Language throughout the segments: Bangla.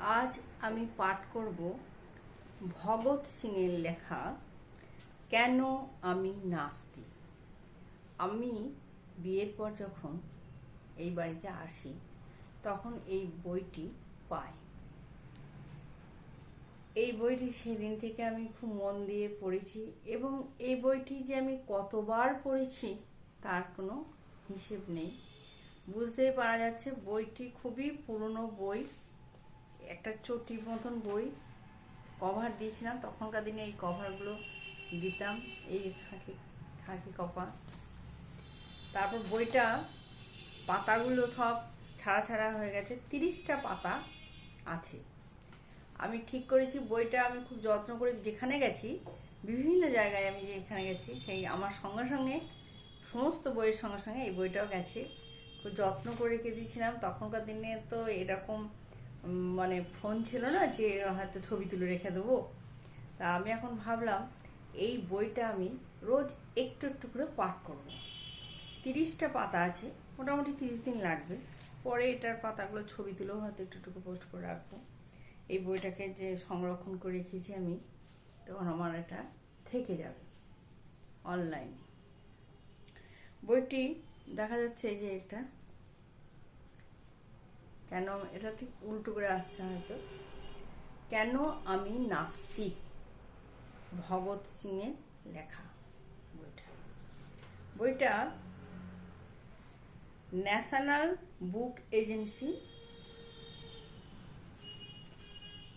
আজ আমি পাঠ করব ভগৎ সিংয়ের লেখা, কেন আমি নাস্তি আমি বিয়ের পর যখন এই বাড়িতে আসি, তখন এই বইটি পাই। এই বইটি সেদিন থেকে আমি খুব মন দিয়ে পড়েছি এবং এই বইটি যে আমি কতবার পড়েছি, তার কোনো হিসেব নেই। বুঝতেই পারা যাচ্ছে বইটি খুবই পুরনো বই। একটা চটি মতন বই কভার দিয়েছিলাম। তখনকার দিনে এই কভারগুলো দিতাম, এই খাকি খাকি কপা তারপর বইটা, পাতাগুলো সব ছাড়া ছাড়া হয়ে গেছে। তিরিশটা পাতা আছে। আমি ঠিক করেছি, বইটা আমি খুব যত্ন করে যেখানে গেছি, বিভিন্ন জায়গায় আমি যেখানে গেছি, সেই আমার সঙ্গে সঙ্গে, সমস্ত বইয়ের সঙ্গে সঙ্গে এই বইটাও গেছে। খুব যত্ন করে রেখে দিয়েছিলাম। তখনকার দিনে তো এরকম মানে ফোন ছিল না যে হয়তো ছবি তুলে রেখে দেবো। তা আমি এখন ভাবলাম, এই বইটা আমি রোজ একটু একটু করে পাঠ করব। তিরিশটা পাতা আছে, মোটামুটি তিরিশ দিন লাগবে। পরে এটার পাতাগুলো ছবি তুলেও হয়তো একটু একটু পোস্ট করে রাখব। এই বইটাকে যে সংরক্ষণ করে রেখেছি আমি, তখন আমার এটা থেকে যাবে অনলাইনে। বইটি দেখা যাচ্ছে যে এটা। কেন? এটা ঠিক উল্টো করে আসছে হয়তো। কেন আমি নাস্তিক? ভগৎ সিংয়ের লেখা বইটা। বইটা ন্যাশনাল বুক এজেন্সি,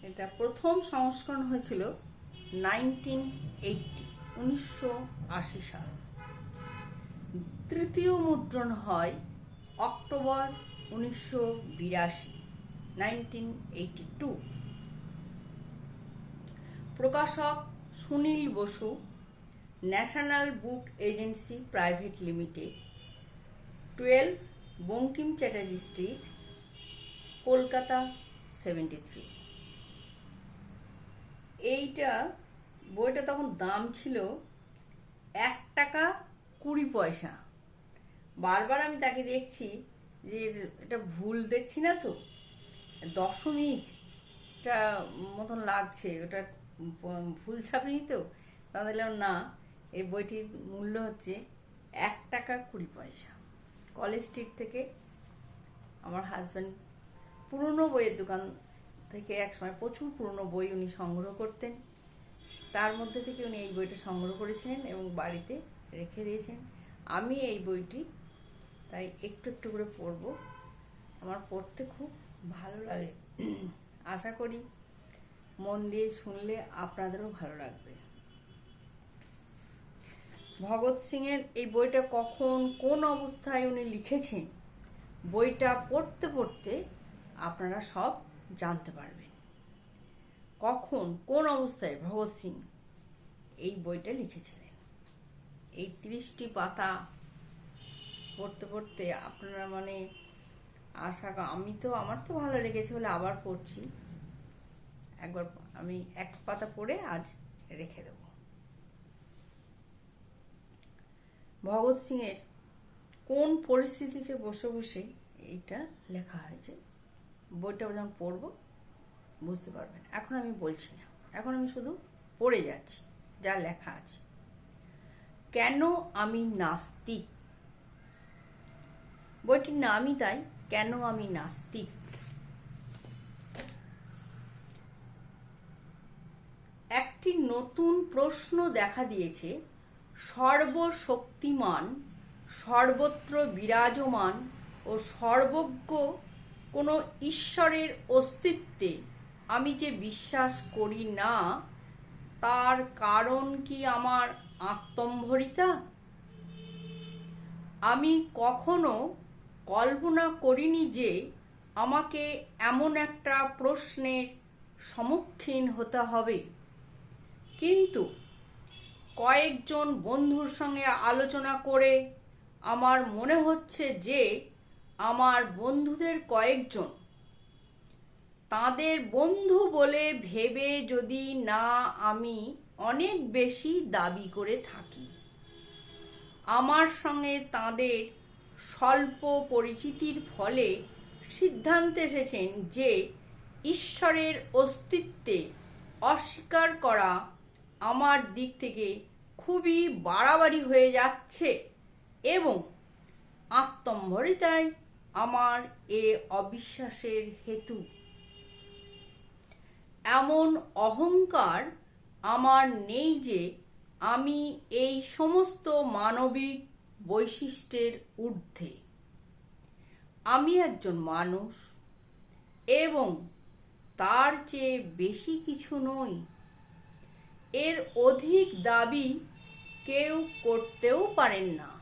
এটা প্রথম সংস্করণ হয়েছিল নাইনটিন এইটটি, উনিশশো আশি সাল। তৃতীয় মুদ্রণ হয় অক্টোবর উনিশশো বিরাশি নাইনটিন এইটি টু প্রকাশক Sunil Basu, National Book Agency Private Limited. Twelve Bankim Chatterjee Street, Kolkata seventy three এইটা, বইটা তখন দাম ছিল এক টাকা কুড়ি পয়সা। বারবার আমি তাকে দেখছি যে এটা ভুল দেখছি না তো? দশমিকটা মতন লাগছে, ওটা ভুল ছাপিনি তো? তাহলে না, এই বইটির মূল্য হচ্ছে এক টাকা কুড়ি পয়সা। কলেজ স্ট্রিট থেকে আমার হাজব্যান্ড পুরনো বইয়ের দোকান থেকে একসময় প্রচুর পুরনো বই উনি সংগ্রহ করতেন। তার মধ্যে থেকে উনি এই বইটা সংগ্রহ করেছিলেন এবং বাড়িতে রেখে দিয়েছেন। আমি এই বইটি তাই একটু একটু করে পড়ব আমার পড়তে খুব ভালো লাগে। আশা করি মন দিয়ে শুনলে আপনাদেরও ভালো লাগবে। ভগৎ সিংয়ের এই বইটা কখন, কোন অবস্থায় উনি লিখেছেন, বইটা পড়তে পড়তে আপনারা সব জানতে পারবেন। কখন, কোন অবস্থায় ভগৎ সিং এই বইটা লিখেছিলেন? এই ত্রিশটি পাতা পড়তে পড়তে আপনারা মানে আশা আমি তো, আমার তো ভালো লেগেছে বলে আবার পড়ছি। একবার আমি এক পাতা পড়ে আজ রেখে দেব। ভগৎ সিংয়ের কোন পরিস্থিতিতে বসে বসে এইটা লেখা হয়েছে? বইটা যখন পড়ব, বুঝতে পারবেন। এখন আমি বলছি না। এখন আমি শুধু পড়ে যাচ্ছি, যা লেখা আছে। কেন আমি নাস্তিক? বইটির নামই তাই, কেন আমি নাস্তিক? একটি নতুন প্রশ্ন দেখা দিয়েছে, সর্বশক্তিমান, সর্বত্র বিরাজমান ও সর্বজ্ঞ কোনো ঈশ্বরের অস্তিত্বে আমি যে বিশ্বাস করি না, তার কারণ কি আমার আত্মম্ভরিতা? আমি কখনো কল্পনা করিনি যে আমাকে এমন একটা প্রশ্নের সম্মুখীন হতে হবে। কিন্তু কয়েকজন বন্ধুর সঙ্গে আলোচনা করে আমার মনে হচ্ছে যে আমার বন্ধুদের কয়েকজন, তাদের বন্ধু বলে ভেবে যদি না আমি অনেক বেশি দাবি করে থাকি। আমার সঙ্গে তাদের স্বল্প পরিচিতির ফলে সিদ্ধান্তে এসেছেন যে ঈশ্বরের অস্তিত্বে অস্বীকার করা আমার দিক থেকে খুবই বাড়াবাড়ি হয়ে যাচ্ছে এবং আত্মম্ভরিতাই আমার এ অবিশ্বাসের হেতু। এমন অহংকার আমার নেই যে আমি এই সমস্ত মানবিক বৈশিষ্ট্যের ঊর্ধ্বে। আমি একজন মানুষ এবং তার চেয়ে বেশি কিছু নই। এর অধিক দাবি কেউ করতেও পারেন না।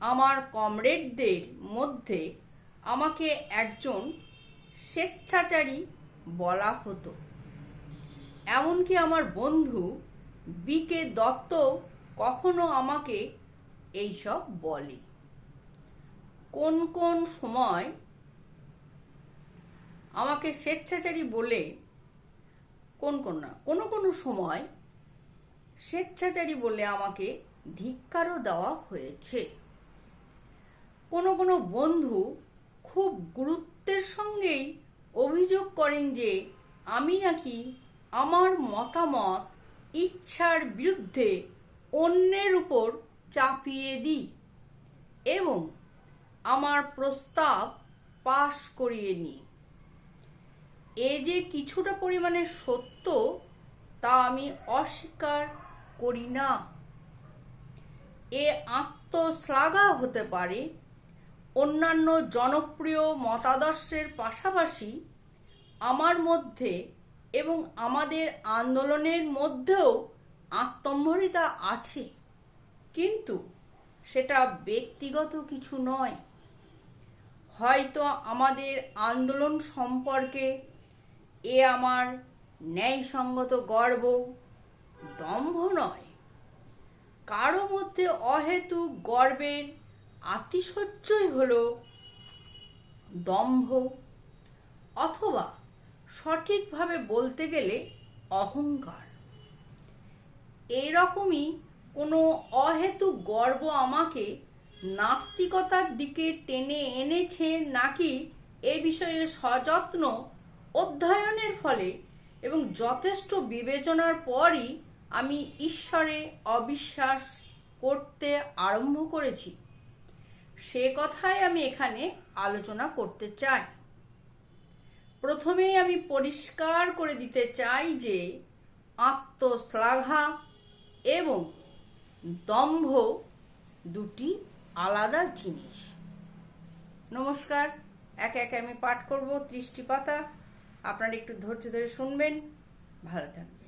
আমার কমরেডদের মধ্যে আমাকে একজন স্বেচ্ছাচারী বলা হতো। এমনকি আমার বন্ধু বিকে দত্ত কখনো আমাকে এইসব বলে। কোন কোন সময় আমাকে স্বেচ্ছাচারী বলে কোন কোন না, কোনো কোনো সময় স্বেচ্ছাচারী বলে আমাকে ধিক্কারও দেওয়া হয়েছে। কোনো কোনো বন্ধু খুব গুরুত্বের সঙ্গেই অভিযোগ করেন যে আমি নাকি আমার মতামত, ইচ্ছার বিরুদ্ধে অন্যের উপর চাপিয়ে দিই এবং আমার প্রস্তাব পাশ করিয়ে নিই। এ যে কিছুটা পরিমাণে সত্য, তা আমি অস্বীকার করি না। এ আত্মশ্লাঘা হতে পারে। অন্যান্য জনপ্রিয় মতাদর্শের পাশাপাশি আমার মধ্যে এবং আমাদের আন্দোলনের মধ্যেও আত্মম্ভরিতা আছে। কিন্তু সেটা ব্যক্তিগত কিছু নয়। হয়তো আমাদের আন্দোলন সম্পর্কে এ আমার ন্যায়সঙ্গত গর্ব দম্ভ নয়। কারও মধ্যে অহেতুক গর্বের আতিশয্যই হল দম্ভ। অথবা সঠিকভাবে বলতে গেলে অহংকার। এইরকমই কোনো অহেতুক গর্ব আমাকে নাস্তিকতার দিকে টেনে এনেছে নাকি এ বিষয়ে সযত্ন অধ্যয়নের ফলে এবং যথেষ্ট বিবেচনার পরই আমি ঈশ্বরে অবিশ্বাস করতে আরম্ভ করেছি। সে কথাই আমি এখানে আলোচনা করতে চাই। প্রথমেই আমি পরিষ্কার করে দিতে চাই যে আত্মশ্লাঘা এবং দম্ভ দুটি আলাদা জিনিস। নমস্কার, একে একে আমি পাঠ করব ত্রিশটি পাতা। আপনারা একটু ধৈর্য ধরে শুনবেন। ভালো থাকবেন।